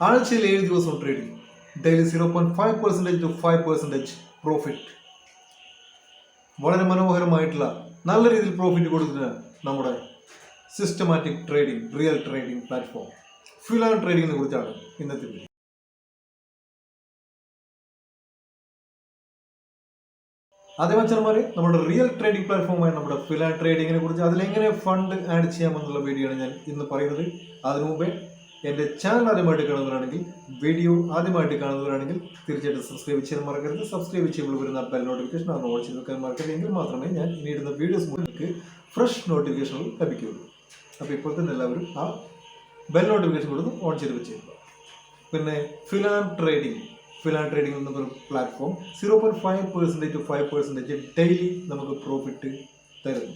ആഴ്ചയിൽ ഏഴ് ദിവസം trading daily zero point five percentage to five percentage profit വളരെ മനോഹരമായിട്ടുള്ള നല്ല രീതിയിൽ പ്രോഫിറ്റ് കൊടുക്കുന്ന നമ്മുടെ systematic trading real trading platform ഫിലാൻ ട്രേഡിങ്ങിനെ കുറിച്ചാണ് ഇന്നത്തെ വീഡിയോ അതേ മച്ചന്മാര് നമ്മുടെ റിയൽ ട്രേഡിംഗ് പ്ലാറ്റ്ഫോമായ നമ്മുടെ ഫിലാൻ ട്രേഡിങ്ങിനെ കുറിച്ച് അതിലെങ്ങനെ ഫണ്ട് ആഡ് ചെയ്യാമെന്നുള്ള വീഡിയോ ആണ് ഞാൻ ഇന്ന് പറയുന്നത്. അതിനു മുമ്പേ എന്റെ ചാനൽ ആദ്യമായിട്ട് കാണുന്നവരാണെങ്കിൽ വീഡിയോ ആദ്യമായിട്ട് കാണുന്നവരാണെങ്കിൽ തീർച്ചയായിട്ടും സബ്സ്ക്രൈബ് ചെയ്യാൻ മറക്കരുത്. സബ്സ്ക്രൈബ് ചെയ്യുമ്പോൾ വരുന്ന ബെൽ നോട്ടിഫിക്കേഷൻ ആ ഓൺ ചെയ്ത് വെക്കാൻ മറക്കരുത്. എങ്കിൽ മാത്രമേ ഞാൻ ഇനി ഇടുന്ന വീഡിയോസ് നിങ്ങൾക്ക് ഫ്രഷ് നോട്ടിഫിക്കേഷനുകൾ ലഭിക്കുകയുള്ളൂ. അപ്പോൾ ഇപ്പോൾ തന്നെ എല്ലാവരും ആ ബെൽ നോട്ടിഫിക്കേഷൻ കൊടുത്ത് ഓൺ ചെയ്ത് വെച്ചേക്കുക. പിന്നെ ഫിലാൻ ട്രേഡിംഗ് ഫിലാൻ ട്രേഡിംഗ് എന്ന platform zero point five percentage to five percentage daily നമുക്ക് പ്രോഫിറ്റ് തരുന്നു.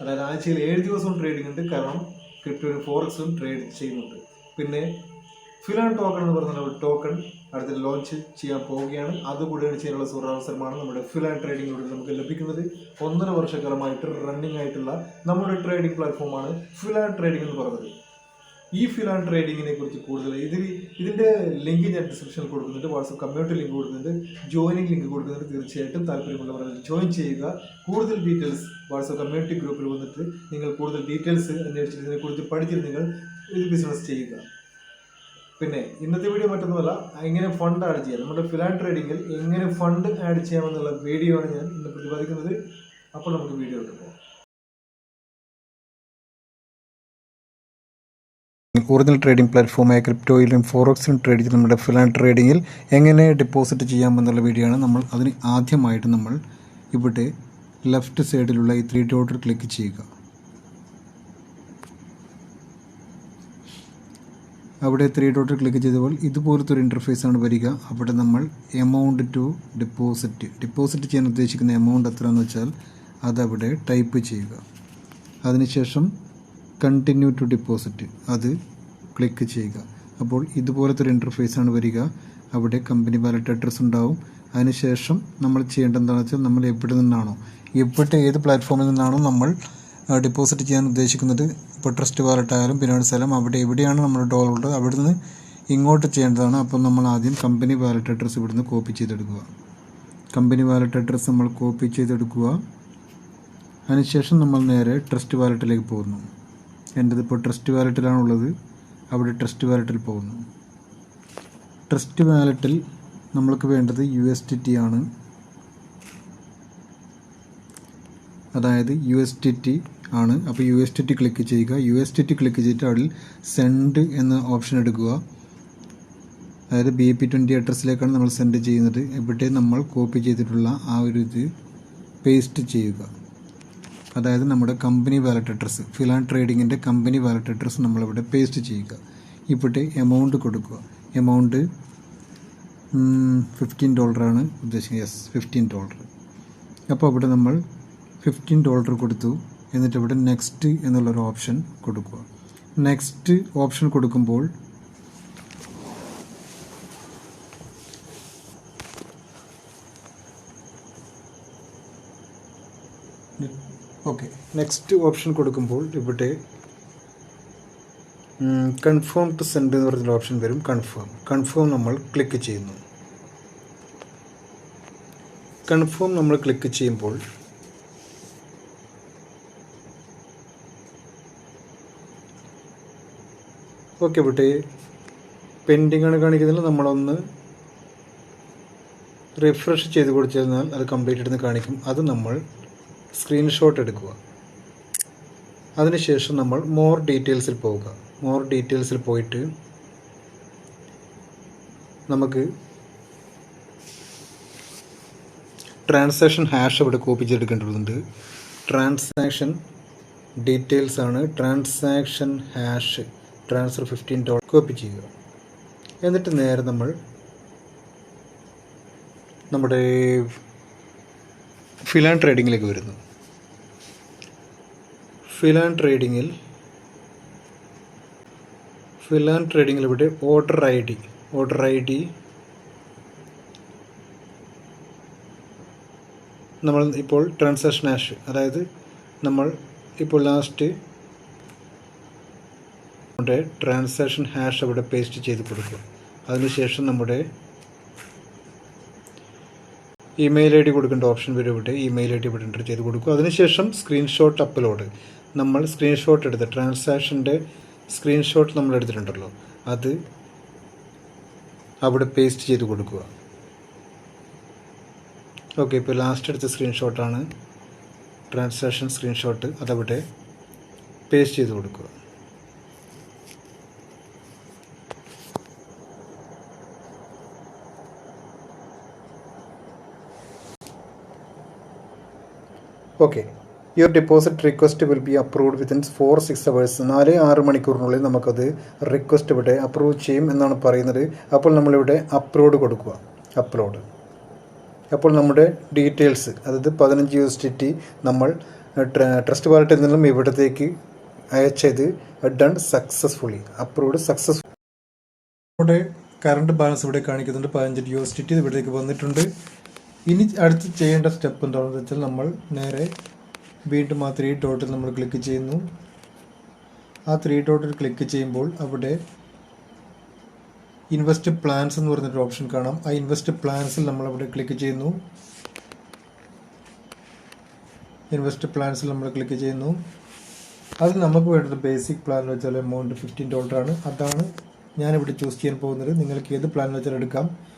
അതായത് ആഴ്ചയിൽ ഏഴ് ദിവസവും ട്രേഡിംഗ് ഉണ്ട്. കാരണം ക്രിപ്റ്റോയും ഫോറക്സും ട്രേഡ് ചെയ്യുന്നുണ്ട്. പിന്നെ ഫിലാൻ ടോക്കൺ എന്ന് ഒരു ടോക്കൺ അടുത്ത ലോഞ്ച് ചെയ്യാൻ പോവുകയാണ്. അതുകൂടി ചെയ്യാനുള്ള സുഖാവസരമാണ് നമ്മുടെ ഫിലാൻ ട്രേഡിങ്ങിലൂടെ നമുക്ക് ലഭിക്കുന്നത്. ഒന്നര വർഷക്കാലമായിട്ട് റണ്ണിങ് ആയിട്ടുള്ള നമ്മുടെ ട്രേഡിംഗ് പ്ലാറ്റ്ഫോമാണ് ഫിലാൻ ട്രേഡിംഗ് എന്ന് പറയുന്നത്. ഈ ഫിലാൻ ട്രേഡിങ്ങിനെ കുറിച്ച് കൂടുതൽ ഇതിൽ ഇതിന്റെ ലിങ്ക് ഞാൻ ഡിസ്ക്രിപ്ഷനിൽ കൊടുക്കുന്നുണ്ട്. വാട്സപ്പ് കമ്മ്യൂണിറ്റി ലിങ്ക് കൊടുക്കുന്നുണ്ട്. ജോയിനിങ് ലിങ്ക് കൊടുക്കുന്നുണ്ട് തീർച്ചയായിട്ടും. താല്പര്യമുള്ളവർ ജോയിൻ ചെയ്യുക. കൂടുതൽ ഡീറ്റെയിൽസ് വാട്സപ്പ് കമ്മ്യൂണിറ്റി ഗ്രൂപ്പിൽ വന്നിട്ട് നിങ്ങൾ കൂടുതൽ ഡീറ്റെയിൽസ് അന്വേഷിച്ച് ഇതിനെക്കുറിച്ച് പഠിച്ചിട്ട് നിങ്ങൾ ഇത് ബിസിനസ് ചെയ്യുക. പിന്നെ ഇന്നത്തെ വീഡിയോ മറ്റൊന്നുമല്ല എങ്ങനെ ഫണ്ട് ആഡ് ചെയ്യാം? നമ്മുടെ ഫിലാൻ ട്രേഡിങ്ങിൽ എങ്ങനെ ഫണ്ട് ആഡ് ചെയ്യാമെന്നുള്ള വീഡിയോ ആണ് ഞാൻ ഇന്ന് പ്രതിപാദിക്കുന്നത്. അപ്പോൾ നമുക്ക് വീഡിയോ പോകാം. കൂടുതൽ ട്രേഡിംഗ് പ്ലാറ്റ്ഫോമായ ക്രിപ്റ്റോയിലും ഫോറക്സിലും ട്രേഡ് ചെയ്ത് നമ്മുടെ ഫിലാൻ ട്രേഡിങ്ങിൽ എങ്ങനെ ഡെപ്പോസിറ്റ് ചെയ്യാമെന്നുള്ള വീഡിയോ ആണ് നമ്മൾ അതിന് ആദ്യമായിട്ട് നമ്മൾ ഇവിടെ ലെഫ്റ്റ് സൈഡിലുള്ള ഈ ത്രീ ഡോട്ടിൽ ക്ലിക്ക് ചെയ്യുക. അവിടെ ത്രീ ഡോട്ട് ക്ലിക്ക് ചെയ്തപ്പോൾ ഇതുപോലത്തെ ഒരു ഇന്റർഫേസ് ആണ് വരിക. അവിടെ നമ്മൾ എമൗണ്ട് ടു ഡെപ്പോസിറ്റ് ഡെപ്പോസിറ്റ് ചെയ്യാൻ ഉദ്ദേശിക്കുന്ന എമൗണ്ട് എത്രയാണെന്ന് വെച്ചാൽ അതവിടെ ടൈപ്പ് ചെയ്യുക. അതിനുശേഷം കണ്ടിന്യൂ ടു ഡെപ്പോസിറ്റ് അത് ക്ലിക്ക് ചെയ്യുക. അപ്പോൾ ഇതുപോലത്തെ ഒരു ഇന്റർഫേസ് ആണ് വരിക. അവിടെ കമ്പനി വാലറ്റ് അഡ്രസ്സ് ഉണ്ടാവും. അതിനുശേഷം നമ്മൾ ചെയ്യേണ്ടത് എന്താണെന്ന് വെച്ചാൽ നമ്മൾ എവിടെ നിന്നാണോ എവിടെ ഏത് പ്ലാറ്റ്ഫോമിൽ നിന്നാണോ നമ്മൾ ഡെപ്പോസിറ്റ് ചെയ്യാൻ ഉദ്ദേശിക്കുന്നത് ഇപ്പോൾ ട്രസ്റ്റ് വാലറ്റ് ആയാലും പിന്നീട് സ്ഥലം അവിടെ എവിടെയാണ് നമ്മുടെ ഡോളർ ഉള്ളത് അവിടെ നിന്ന് ഇങ്ങോട്ട് ചെയ്യേണ്ടതാണ്. അപ്പോൾ നമ്മൾ ആദ്യം കമ്പനി വാലറ്റ് അഡ്രസ്സ് ഇവിടുന്ന് കോപ്പി ചെയ്തെടുക്കുക. കമ്പനി വാലറ്റ് അഡ്രസ്സ് നമ്മൾ കോപ്പി ചെയ്തെടുക്കുക. അതിനുശേഷം നമ്മൾ നേരെ ട്രസ്റ്റ് വാലറ്റിലേക്ക് പോകുന്നു. എന്റെത് ഇപ്പോൾ ട്രസ്റ്റ് വാലറ്റിലാണുള്ളത് അവിടെ ട്രസ്റ്റ് വാലറ്റിൽ പോകുന്നു. ട്രസ്റ്റ് വാലറ്റിൽ നമ്മൾക്ക് വേണ്ടത് യു എസ് ടി ടി ആണ്. അതായത് യു എസ് ടി ടി ആണ്. അപ്പോൾ യു എസ് ടി ക്ലിക്ക് ചെയ്യുക. യു എസ് ടി ക്ലിക്ക് ചെയ്തിട്ട് അതിൽ സെൻഡ് എന്ന ഓപ്ഷൻ എടുക്കുക. അതായത് ബി പി ട്വന്റി അഡ്രസ്സിലേക്കാണ് നമ്മൾ സെൻഡ് ചെയ്യുന്നത്. ഇവിടെ നമ്മൾ കോപ്പി ചെയ്തിട്ടുള്ള ആ ഒരു ഇത് പേസ്റ്റ് ചെയ്യുക. അതായത് നമ്മുടെ കമ്പനി വാലറ്റ് അഡ്രസ്സ് ഫിലാൻ ട്രേഡിങ്ങിന്റെ കമ്പനി വാലറ്റ് അഡ്രസ്സ് നമ്മളിവിടെ പേസ്റ്റ് ചെയ്യുക. ഇവിടെ എമൗണ്ട് കൊടുക്കുക. എമൗണ്ട് ഫിഫ്റ്റീൻ ഡോളറാണ് ഉദ്ദേശിക്കുന്നത്. യെസ് ഫിഫ്റ്റീൻ ഡോളർ അപ്പോൾ അവിടെ നമ്മൾ ഫിഫ്റ്റീൻ ഡോളർ കൊടുത്തു. എന്നിട്ട് ഇവിടെ നെക്സ്റ്റ് എന്നുള്ളൊരു ഓപ്ഷൻ കൊടുക്കുക. നെക്സ്റ്റ് ഓപ്ഷൻ കൊടുക്കുമ്പോൾ ഓക്കെ നെക്സ്റ്റ് ഓപ്ഷൻ കൊടുക്കുമ്പോൾ ഇവിടെ കൺഫേം ടു സെൻഡ് എന്ന് പറഞ്ഞൊരു ഓപ്ഷൻ വരും. കൺഫേം കൺഫേം നമ്മൾ ക്ലിക്ക് ചെയ്യുന്നു. കൺഫേം നമ്മൾ ക്ലിക്ക് ചെയ്യുമ്പോൾ ഓക്കെ ഇവിടെ പെൻഡിങ് ആണ് കാണിക്കുന്നത് നമ്മളൊന്ന് റിഫ്രഷ് ചെയ്ത് കൊടുത്തിരുന്നാൽ അത് കംപ്ലീറ്റ് എടുത്ത് കാണിക്കും. അത് നമ്മൾ സ്ക്രീൻഷോട്ട് എടുക്കുക. അതിനുശേഷം നമ്മൾ മോർ ഡീറ്റെയിൽസിൽ പോവുക. മോർ ഡീറ്റെയിൽസിൽ പോയിട്ട് നമുക്ക് ട്രാൻസാക്ഷൻ ഹാഷ് അവിടെ കോപ്പി ചെയ്തെടുക്കേണ്ടതുണ്ട്. ട്രാൻസാക്ഷൻ ഡീറ്റെയിൽസ് ആണ്. Transaction hash transfer fifteen dollar copy ചെയ്യുക. എന്നിട്ട് നേരെ നമ്മൾ നമ്മുടെ ഫിലാൻ ട്രേഡിങ്ങിലേക്ക് വരുന്നു. ഫിലാൻ ട്രേഡിങ്ങിൽ ഫിലാൻ ട്രേഡിങ്ങിൽ ഇവിടെ order I D order I D നമ്മൾ ഇപ്പോൾ ട്രാൻസാക്ഷൻ ആഷ് അതായത് നമ്മൾ ഇപ്പോൾ ലാസ്റ്റ് നമ്മുടെ ട്രാൻസാക്ഷൻ ഹാഷ് അവിടെ പേസ്റ്റ് ചെയ്ത് കൊടുക്കുക അതിനുശേഷം നമ്മുടെ ഇമെയിൽ ഐ ഡി കൊടുക്കേണ്ട ഓപ്ഷൻ വരും ഇവിടെ. ഇമെയിൽ ഐ ഡി ഇവിടെ എന്റർ ചെയ്ത് കൊടുക്കുക അതിനുശേഷം സ്ക്രീൻഷോട്ട് അപ്ലോഡ് നമ്മൾ സ്ക്രീൻഷോട്ട് എടുത്ത് ട്രാൻസാക്ഷന്റെ സ്ക്രീൻഷോട്ട് നമ്മൾ എടുത്തിട്ടുണ്ടല്ലോ. അത് അവിടെ പേസ്റ്റ് ചെയ്ത് കൊടുക്കുക. ഓക്കെ ഇപ്പോൾ ലാസ്റ്റ് എടുത്ത സ്ക്രീൻഷോട്ടാണ് ട്രാൻസാക്ഷൻ സ്ക്രീൻഷോട്ട് അതവിടെ പേസ്റ്റ് ചെയ്ത് കൊടുക്കുക. Okay your deposit request will be approved within four six hours നാല് ആറ് മണിക്കൂറിനുള്ളിൽ നമുക്കത് റിക്വസ്റ്റ് ഇവിടെ അപ്രൂവ് ചെയ്യും എന്നാണ് പറയുന്നത്. അപ്പോൾ നമ്മളിവിടെ അപ്ലോഡ് കൊടുക്കുക. അപ്ലോഡ് അപ്പോൾ നമ്മുടെ ഡീറ്റെയിൽസ് അതായത് പതിനഞ്ച് യു എസ് ടി നമ്മൾ ട്രസ്റ്റ് വാലറ്റിൽ നിന്നും ഇവിടത്തേക്ക് അയച്ചത് ഡൺ സക്സസ്ഫുള്ളി അപ്രൂവ്ഡ് സക്സസ്ഫുൾ നമ്മുടെ കറണ്ട് ബാലൻസ് ഇവിടെ കാണിക്കുന്നുണ്ട്. പതിനഞ്ച് യു എസ് ടി ഇവിടേക്ക് വന്നിട്ടുണ്ട്. ഇനി അടുത്ത് ചെയ്യേണ്ട സ്റ്റെപ്പ് എന്താണെന്ന് വെച്ചാൽ നമ്മൾ നേരെ വീണ്ടും ആ ത്രീ ഡോട്ടിൽ നമ്മൾ ക്ലിക്ക് ചെയ്യുന്നു. ആ ത്രീ ഡോട്ടിൽ ക്ലിക്ക് ചെയ്യുമ്പോൾ അവിടെ ഇൻവെസ്റ്റ് പ്ലാൻസ് എന്ന് പറഞ്ഞൊരു ഓപ്ഷൻ കാണാം. ആ ഇൻവെസ്റ്റ് പ്ലാൻസിൽ നമ്മൾ അവിടെ ക്ലിക്ക് ചെയ്യുന്നു. ഇൻവെസ്റ്റ് പ്ലാൻസിൽ നമ്മൾ ക്ലിക്ക് ചെയ്യുന്നു. അത് നമുക്ക് വേണ്ടത് ബേസിക് പ്ലാൻ എന്ന് വെച്ചാൽ എമൗണ്ട് ഫിഫ്റ്റീൻ ഡോളറാണ് അതാണ് ഞാനിവിടെ ചൂസ് ചെയ്യാൻ പോകുന്നത്. നിങ്ങൾക്ക് ഏത് പ്ലാൻ വെച്ചാൽ എടുക്കാം.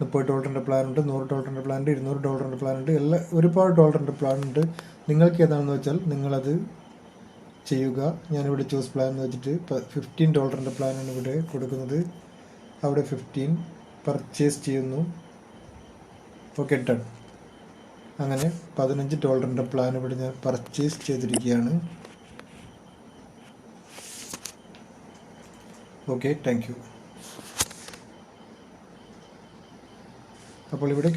മുപ്പത് ഡോളറിന്റെ പ്ലാൻ ഉണ്ട് നൂറ് ഡോളറിന്റെ പ്ലാൻ ഉണ്ട് ഇരുന്നൂറ് ഡോളറിന്റെ പ്ലാൻ ഉണ്ട് എല്ലാ ഒരുപാട് ഡോളറിന്റെ പ്ലാൻ ഉണ്ട് നിങ്ങൾക്ക് ഏതാണെന്ന് വെച്ചാൽ നിങ്ങളത് ചെയ്യുക. ഞാനിവിടെ ചൂസ് പ്ലാൻ എന്ന് വെച്ചിട്ട് ഫിഫ്റ്റീൻ ഡോളറിന്റെ പ്ലാനാണ് ഇവിടെ കൊടുക്കുന്നത്. അവിടെ ഫിഫ്റ്റീൻ പർച്ചേസ് ചെയ്യുന്നു. ഓക്കെ ഡൺ അങ്ങനെ പതിനഞ്ച് ഡോളറിന്റെ പ്ലാൻ ഇവിടെ ഞാൻ പർച്ചേസ് ചെയ്തിരിക്കുകയാണ്. ഓക്കെ താങ്ക് അപ്പോൾ ഇവിടെ